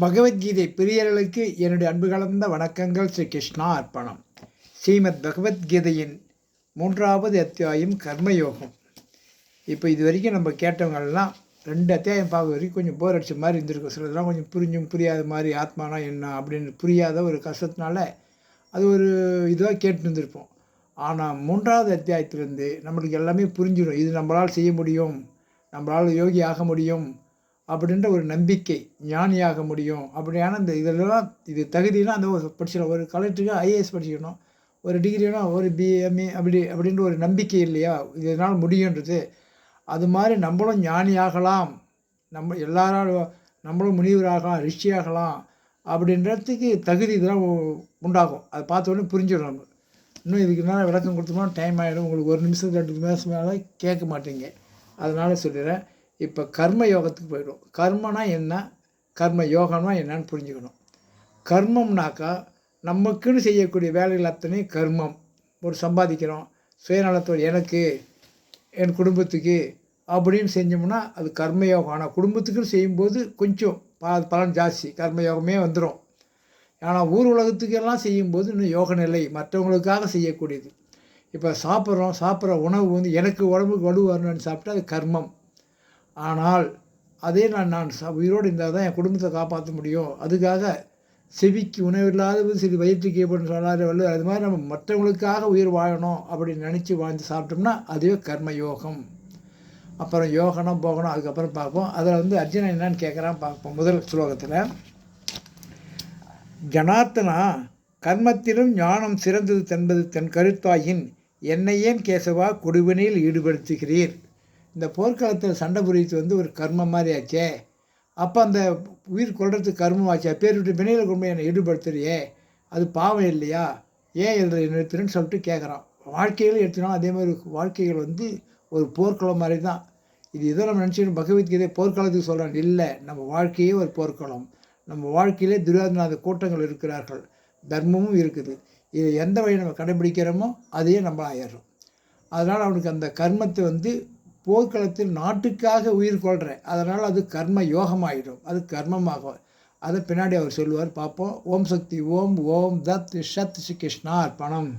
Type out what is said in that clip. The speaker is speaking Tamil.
பகவத்கீதை பிரியர்களுக்கு என்னுடைய அன்பு கலந்த வணக்கங்கள் ஸ்ரீ கிருஷ்ணா அர்ப்பணம். ஸ்ரீமத் பகவத்கீதையின் மூன்றாவது அத்தியாயம் கர்மயோகம். இப்போ இது வரைக்கும் நம்ம கேட்டவங்கெல்லாம் ரெண்டு அத்தியாயம் பார்க்க வரைக்கும் கொஞ்சம் போர் அடிச்ச மாதிரி இருந்திருக்கும். சிலதெல்லாம் கொஞ்சம் புரிஞ்சும் புரியாத மாதிரி ஆத்மானா என்ன அப்படின்னு புரியாத ஒரு கஷ்டத்தினால அது ஒரு இதுவாக கேட்டு இருந்திருப்போம். ஆனால் மூன்றாவது அத்தியாயத்திலேருந்து நம்மளுக்கு எல்லாமே புரிஞ்சிடும். இது நம்மளால் செய்ய முடியும் நம்மளால் யோகி ஆக முடியும் அப்படின்ற ஒரு நம்பிக்கை ஞானியாக முடியும். அப்படியான இந்த இதெல்லாம் இது தகுதினா அந்த ஒரு படிச்சிடலாம் ஒரு கலெக்டருக்கு ஐஏஎஸ் படிச்சுக்கணும். ஒரு டிகிரினா ஒரு பிஎம்ஏ அப்படி அப்படின்ற ஒரு நம்பிக்கை இல்லையா? இதனால் முடியுன்றது. அது மாதிரி நம்மளும் ஞானியாகலாம். நம்ம எல்லாராலும் நம்மளும் முனிவராகலாம் ரிஷியாகலாம் அப்படின்றதுக்கு தகுதி இதெல்லாம் உண்டாகும். அதை பார்த்த புரிஞ்சிடும் நம்ம. இன்னும் இதுக்கு மேலே விளக்கம் கொடுத்தோம்னா டைம் ஆகிடும் உங்களுக்கு ஒரு நிமிஷம் ரெண்டு நிமிஷம் மேலே கேட்க மாட்டீங்க. அதனால் சொல்லிடுறேன். இப்போ கர்ம யோகத்துக்கு போயிடும் கர்மனா என்ன? கர்ம யோகம்னா என்னன்னு புரிஞ்சுக்கணும். கர்மம்னாக்கா நமக்குன்னு செய்யக்கூடிய வேலைகள் அத்தனையும் கர்மம். ஒரு சம்பாதிக்கிறோம் சுயநலத்தோடு எனக்கு என் குடும்பத்துக்கு அப்படின்னு செஞ்சோம்னா அது கர்மயோகம் ஆனால் குடும்பத்துக்குன்னு செய்யும்போது கொஞ்சம் ப- பலன் ஜாஸ்தி. கர்மயோகமே வந்துடும் ஆனால் ஊர் உலகத்துக்கெல்லாம் செய்யும்போது இன்னும் யோக நிலை மற்றவங்களுக்காக செய்யக்கூடியது. இப்போ சாப்பிட்றோம் சாப்பிட்ற உணவு வந்து எனக்கு உடம்புக்கு வலு வரணும்னு சாப்பிட்டா அது கர்மம். ஆனால் அதே நான் நான் ச- உயிரோடு இருந்தால் தான் என் குடும்பத்தை காப்பாற்ற முடியும். அதுக்காக செவிக்கு உணவு சிறு வயிற்றுக்கு ஏற்படும் சொல்லாத வல்ல அது மாதிரி நம்ம மற்றவங்களுக்காக உயிர் வாழணும் அப்படின்னு நினச்சி வாழ்ந்து சாப்பிட்டோம்னா அதுவே கர்ம யோகம் அப்புறம் யோகனம் போகணும் அதுக்கப்புறம் பார்ப்போம். அதில் வந்து அர்ஜுனன் என்னன்னு கேட்குறான் பார்ப்போம் முதல் ஸ்லோகத்தில். ஜனார்த்தனா கர்மத்திலும் ஞானம் சிறந்தது தென்பது தன் கருத்தாயின் என்னை ஏன் கேசவா கொடுவினையில் ஈடுபடுத்துகிறீர்? இந்த போர்க்காலத்தில் சண்டை புரியுது வந்து ஒரு கர்மம் மாதிரி ஆச்சே. அப்போ அந்த உயிர் கொள்றதுக்கு கர்மம் ஆச்சே. பேர் விட்டு வினையில் கொண்டு போய் என்னை ஈடுபடுத்துறியே. அது பாவம் இல்லையா? ஏன் இதில் நிறுத்துறேன்னு சொல்லிட்டு கேட்குறான் வாழ்க்கையில் எடுத்துனா அதே மாதிரி வாழ்க்கைகள் வந்து ஒரு போர்க்களம் மாதிரி தான். இது இதை நம்ம நினச்சிக்கணும் பகவத்கீதை போர்க்காலத்துக்கு சொல்கிறாங்க இல்லை நம்ம வாழ்க்கையே ஒரு போர்க்களம். நம்ம வாழ்க்கையிலே துரியாதனாத கூட்டங்கள் இருக்கிறார்கள். தர்மமும் இருக்குது. இதை எந்த வழியை நம்ம கடைபிடிக்கிறோமோ அதையே நம்ம ஆயிடுறோம். அதனால் அவனுக்கு அந்த கர்மத்தை வந்து போர்க்களத்தில் நாட்டுக்காக உயிர் கொள்கிற அதனால் அது கர்ம யோகமாகிடும் அது கர்மமாகும். அதை பின்னாடி அவர் சொல்லுவார். பார்ப்போம். ஓம் சக்தி ஓம் ஓம் தத் ஷத் ஸ்ரீ கிருஷ்ணா அர்ப்பணம்